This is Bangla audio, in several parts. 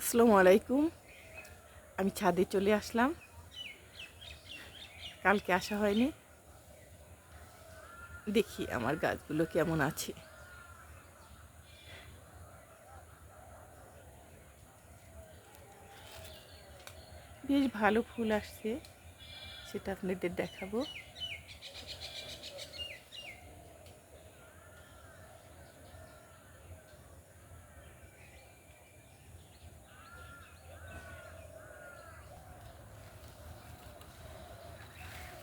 আসসালামু আলাইকুম। আমি ছাদে চলে আসলাম। কালকে আসা হয়নি। দেখি আমার গাছগুলো কেমন আছে। বেশ ভালো ফুল আসছে। সেটা আপনাদের দেখাবো।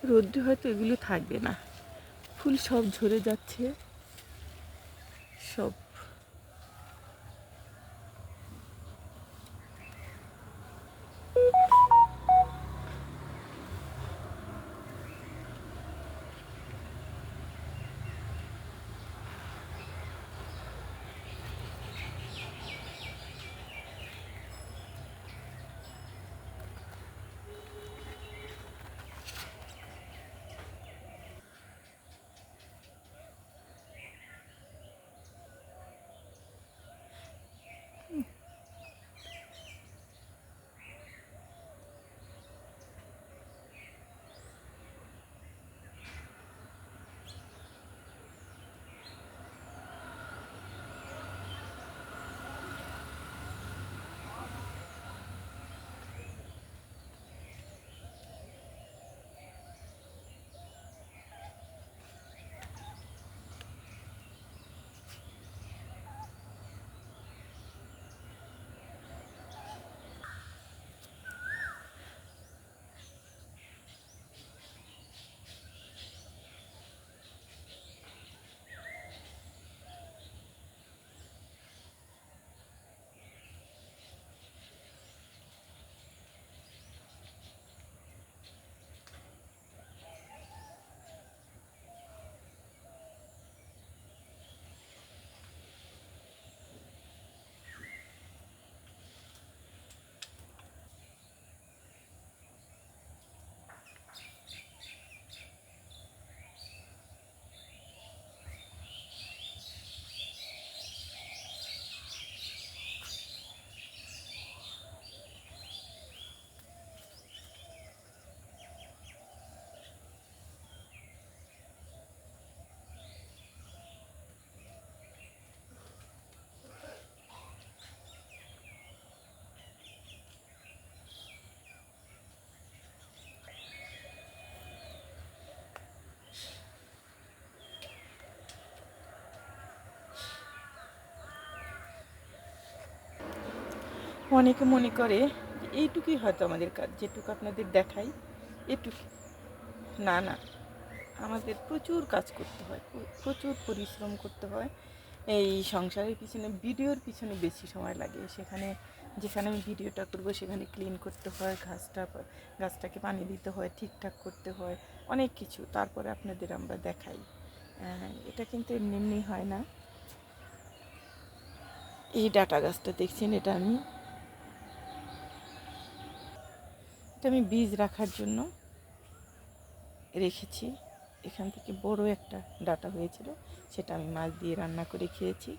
রোদ্রে হয়তো এগুলো থাকবে না। ফুল সব ঝরে যাচ্ছে। সব অনেকে মনে করে এইটুকুই হয়তো আমাদের কাজ, যেটুকু আপনাদের দেখাই, এটুকু। না না। আমাদের প্রচুর কাজ করতে হয় প্রচুর পরিশ্রম করতে হয়। এই সংসারের পিছনে, ভিডিওর পিছনে বেশি সময় লাগে। সেখানে, যেখানে আমি ভিডিওটা করব, সেখানে ক্লিন করতে হয়, ঘাসটা গাছটাকে পানি দিতে হয়, ঠিকঠাক করতে হয়, অনেক কিছু। তারপরে আপনাদের আমরা দেখাই। এটা কিন্তু এমনি এমনি হয় না। এই ডাটা গাছটা দেখছেন, এটা আমি এটা আমি বীজ রাখার জন্য রেখেছি। এখান থেকে বড় একটা ডাটা হয়েছিল, সেটা আমি মাছ দিয়ে রান্না করে খেয়েছি।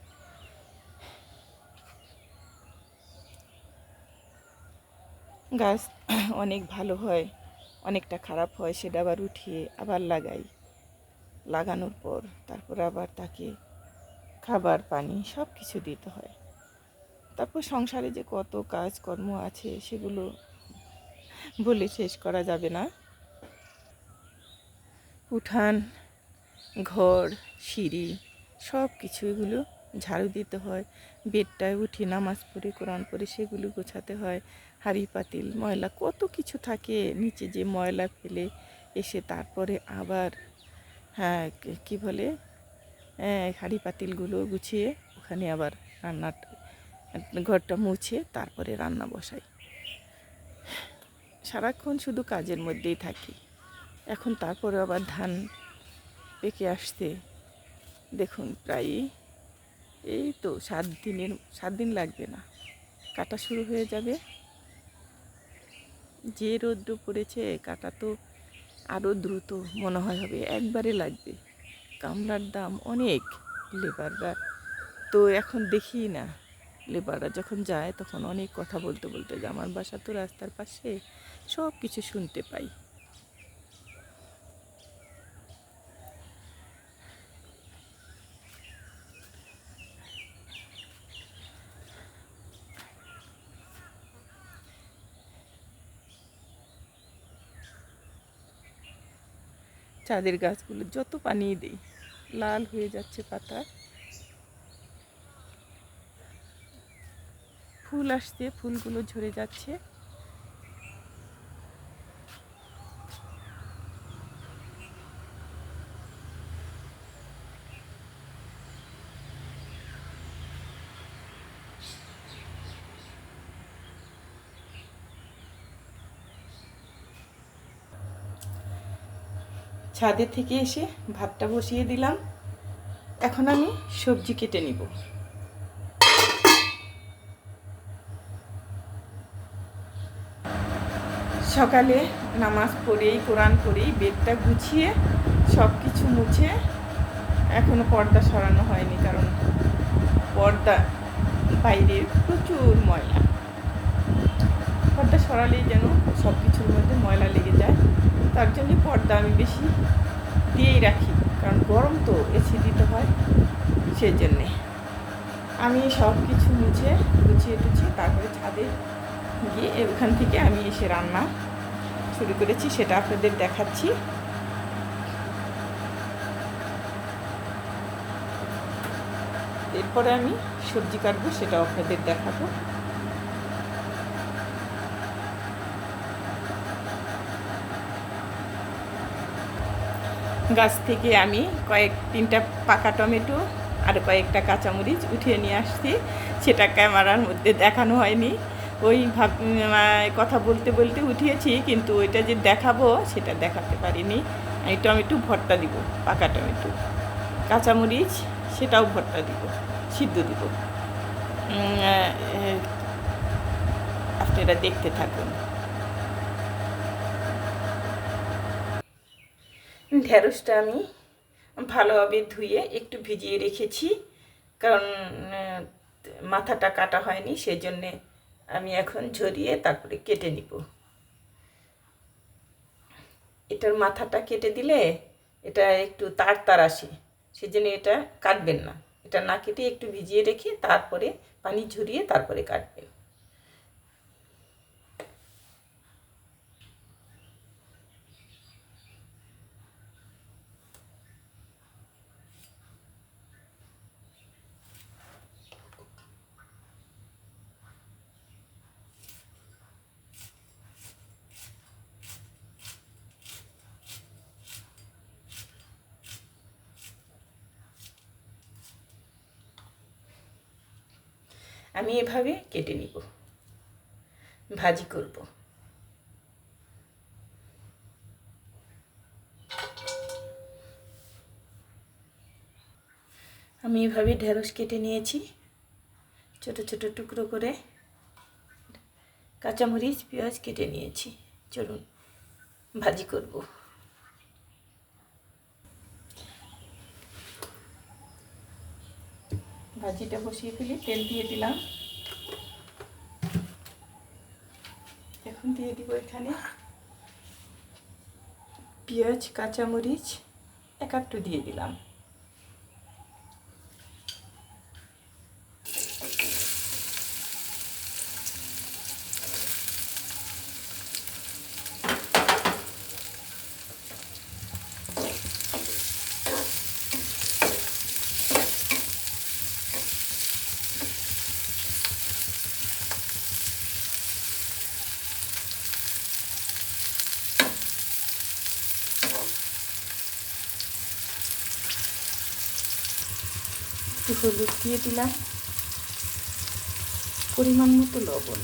গাছ অনেক ভালো হয়, অনেকটা খারাপ হয়, সেটা আবার উঠিয়ে আবার লাগাই। লাগানোর পর তারপর আবার তাকে খাবার, পানি সব কিছু দিতে হয়। তারপর সংসারে যে কত কাজকর্ম আছে, সেগুলো বলে শেষ করা যাবে না। উঠান ঘর সিঁড়ি সব কিছু এগুলো ঝাড়ু দিতে হয়। বেডটায় উঠে নামাজ পড়ে কোরআন পড়ে সেগুলো গোছাতে হয়। হাঁড়ি পাতিল ময়লা কত কিছু থাকে নিচে যে ময়লা ফেলে এসে তারপরে আবার হ্যাঁ কি- বলে? হ্যাঁ, হাঁড়ি পাতিলগুলো গুছিয়ে ওখানে আবার রান্নার ঘরটা মুছে তারপরে রান্না বসাই। সারাক্ষণ শুধু কাজের মধ্যেই থাকি। এখন তারপরে আবার ধান পেকে আসতে দেখুন প্রায় এই তো সাত দিনের, সাত দিন লাগবে না। কাটা শুরু হয়ে যাবে। যে রৌদ্র পড়েছে, কাটা তো আরও দ্রুত মনে হয় হবে, একবারে লাগবে। কামলার দাম অনেক, লেবাররা তো এখন দেখি না। লেবাররা যখন যায় তখন অনেক কথা বলতে বলতে যায় আমার বাসা তো রাস্তার পাশে, সব কিছু শুনতে পাই। চাঁদের গাছগুলো যত পানি দেই, লাল হয়ে যাচ্ছে পাতা। ফুল আসছে ফুলগুলো ঝরে যাচ্ছে। ছাদের থেকে এসে ভাতটা বসিয়ে দিলাম। এখন আমি সবজি কেটে নিব। সকালে নামাজ পড়েই, কোরআন পড়েই বেডটা গুছিয়ে সব কিছু মুছে এখনও পর্দা সরানো হয়নি কারণ পর্দা বাইরে প্রচুর ময়লা। পর্দা সরালেই যেন সব কিছুর মধ্যে ময়লা লেগে যায়। তার জন্য পর্দা আমি বেশি দিয়েই রাখি, কারণ গরম তো এসি দিতে হয় সেই জন্যে আমি সব কিছু মুছে, গুছিয়ে টুছিয়ে তারপরে ছাদে গিয়ে ওখান থেকে আমি এসে রান্না শুরু করেছি, সেটা আপনাদের দেখাচ্ছি। এরপরে আমি সবজি কাটবো, সেটাও আপনাদের দেখাবো। গাছ থেকে আমি কয়েক, তিনটা পাকা টমেটো আর কয়েকটা কাঁচামরিচ উঠিয়ে নিয়ে আসছি। সেটা ক্যামেরার মধ্যে দেখানো হয়নি। ওই ভাব কথা বলতে বলতে উঠিয়েছি, কিন্তু ওইটা যে দেখাবো, সেটা দেখাতে পারিনি। আমি টমেটো ভর্তা দিব পাকা টমেটো কাঁচামরিচ, সেটাও ভর্তা দিব, সিদ্ধ দিব। আপনারা দেখতে থাকুন। ঢেঁড়সটা আমি ভালোভাবে ধুয়ে একটু ভিজিয়ে রেখেছি, কারণ মাথাটা কাটা হয়নি সেই জন্যে আমি এখন ঝরিয়ে তারপরে কেটে নিব। এটার মাথাটা কেটে দিলে এটা একটু তার তার আসে, সেজন্য এটা কাটবেন না। এটা না কেটে একটু ভিজিয়ে রেখে তারপরে পানি ঝরিয়ে তারপরে কাটবেন। আমি এভাবে কেটে নিব। ভাজি করব। আমি এভাবে ঢেঁড়স কেটে নিয়েছি। ছোট ছোট টুকরো করে কাঁচামরিচ, পেঁয়াজ কেটে নিয়েছি। চলুন, ভাজি করব। ভাজিটা বসিয়ে ফেলি, তেল দিয়ে দিলাম। এখন দিয়ে দিব এখানে পেঁয়াজ, কাঁচামরিচ, এক একটু দিয়ে দিলাম। হলুদ দিয়ে দিলাম। পরিমাণ মতো লবণ।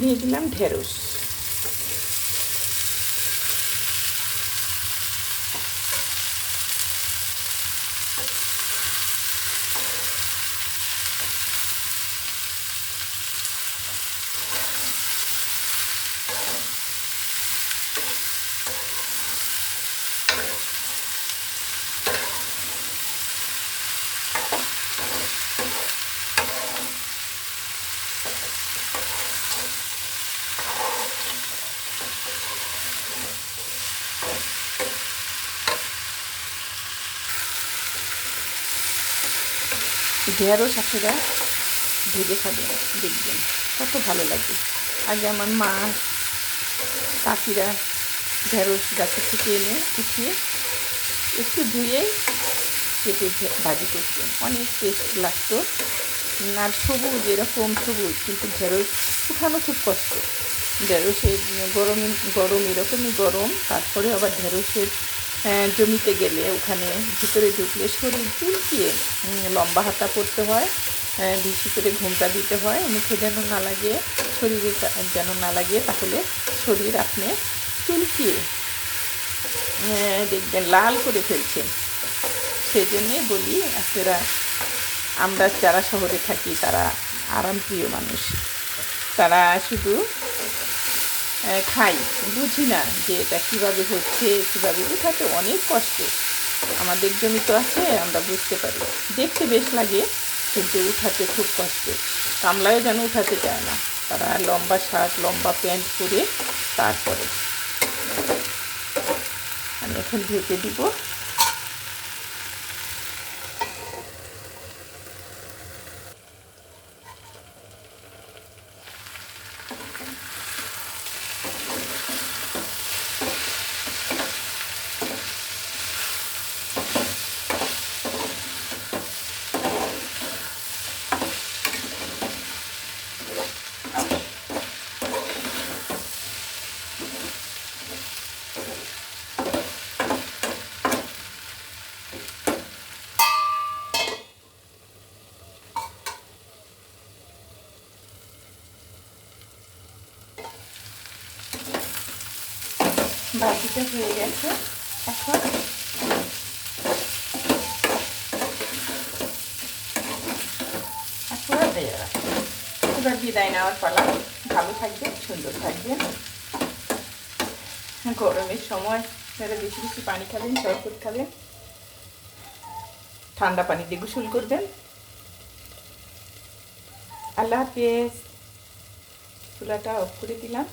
দিয়ে দিলাম ঢেঁড়স। ঢেঁড়স আপনারা ভেজে খাবেন দেখবেন। কত ভালো লাগে। আগে আমার মা, কাকিরা ঢেঁড়স গাছের থেকে এনে উঠিয়ে একটু ধুয়ে কেটে ভাজি করতেন। অনেক টেস্ট লাগতো। আর সবুজ, এরকম সবুজ, কিন্তু ঢেঁড়স উঠানো খুব কষ্ট। ঢেঁড়সের গরম গরম এরকমই গরম, তারপরে আবার ঢেঁড়সের জমিতে গেলে ওখানে ভিতরে ঢুকলে শরীর চুলকিয়ে লম্বা হাতা করতে হয় বেশি করে ঘুমটা দিতে হয়, মুখে যেন না লাগে, শরীরে যেন না লাগে, তাহলে শরীর আপনি চুলকিয়ে দেখবেন, লাল করে ফেলছেন সেই জন্যে বলি, আপনারা, আমরা যারা শহরে থাকি, তারা আরামপ্রিয় মানুষ। তারা শুধু খাই। বুঝি না যে এটা কীভাবে হচ্ছে, কীভাবে উঠাতে অনেক কষ্ট। আমাদের জমি তো আছে, আমরা বুঝতে পারি। দেখতে বেশ লাগে, কিন্তু উঠাতে খুব কষ্ট। কামলায়ও যেন উঠাতে চায় না। তারা লম্বা শার্ট, লম্বা প্যান্ট পরে তারপরে। আমি এখন ঢেকে দিব। বাটিটা হয়ে গেছে। এখন। এবার বিদায় নেওয়ার পালা। ভালো থাকবেন সুন্দর থাকবেন গরমের সময় বেশি বেশি পানি খাবেন, শরবত খাবেন, ঠান্ডা পানি দিয়ে গোসল করবেন। আল্লাহ হাফেজ। চুলাটা অফ করে দিলাম।